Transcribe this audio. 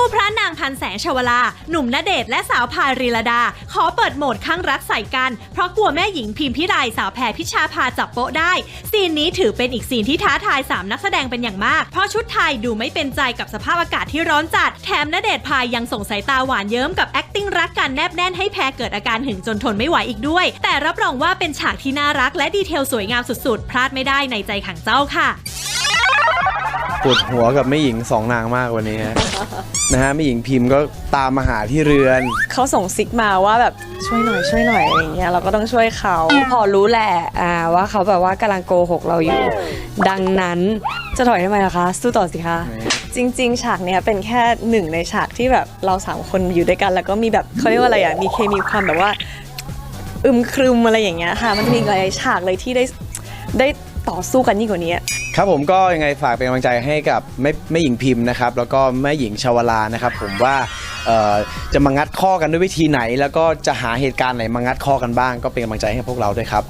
คู่พระนางพันแสงชวลา หนุ่มณเดชน์และสาวพารีลดา ขอเปิดโหมดข้างรักใส่กัน เพราะกลัวแม่หญิงพิมพิไลสาวแพรพิชาพาจับโป๊ะได้ ซีนนี้ถือเป็นอีกซีนที่ท้าทาย 3 นักแสดงเป็นอย่างมาก เพราะชุดไทยดูไม่เป็นใจกับสภาพอากาศที่ร้อนจัด แถมณเดชน์พายยังส่งสายตาหวานเยิ้มกับ acting รักกันแนบแน่นให้แพรเกิดอาการหึงจนทนไม่ไหวอีกด้วย แต่รับรองว่าเป็นฉากที่น่ารักและดีเทลสวยงามสุดๆ พลาดไม่ได้ในใจขังเจ้าค่ะ ปวดหัวกับแม่หญิงสองนางมากวันนี้ฮะ นะฮะแม่หญิงพิมพ์ก็ตามมาหาที่เรือน เขาส่งซิกมาว่าแบบช่วยหน่อยช่วยหน่อยอะไรอย่างเงี้ยเราก็ต้องช่วยเขาพอรู้แหละอ่าว่าเขาแบบว่ากำลังโกหกเราอยู่ ดังนั้นจะถอยทำไมล่ะคะ สู้ต่อสิคะ จริง ๆ ฉากเนี้ยเป็นแค่หนึ่งในฉากที่แบบเราสามคนอยู่ด้วยกัน แล้วก็มีแบบเขาเรียกว่าอะไรอะมีเคมีความแบบว่า อึมครึมอะไรอย่างเงี้ยค่ะ มันจะมีหลายๆฉากเลยที่ได้ได้ต่อสู้กันยิ่งกว่านี้ ครับผมก็ยังไงฝากเป็นกำลังใจให้กับแม่แม่หญิงพิมพ์นะครับ แล้วก็แม่หญิงชาวลานะครับ ผมว่าเอ่อจะมางัดข้อกันด้วยวิธีไหน แล้วก็จะหาเหตุการณ์ไหนมางัดข้อกันบ้าง ก็เป็นกำลังใจให้พวกเราด้วยครับ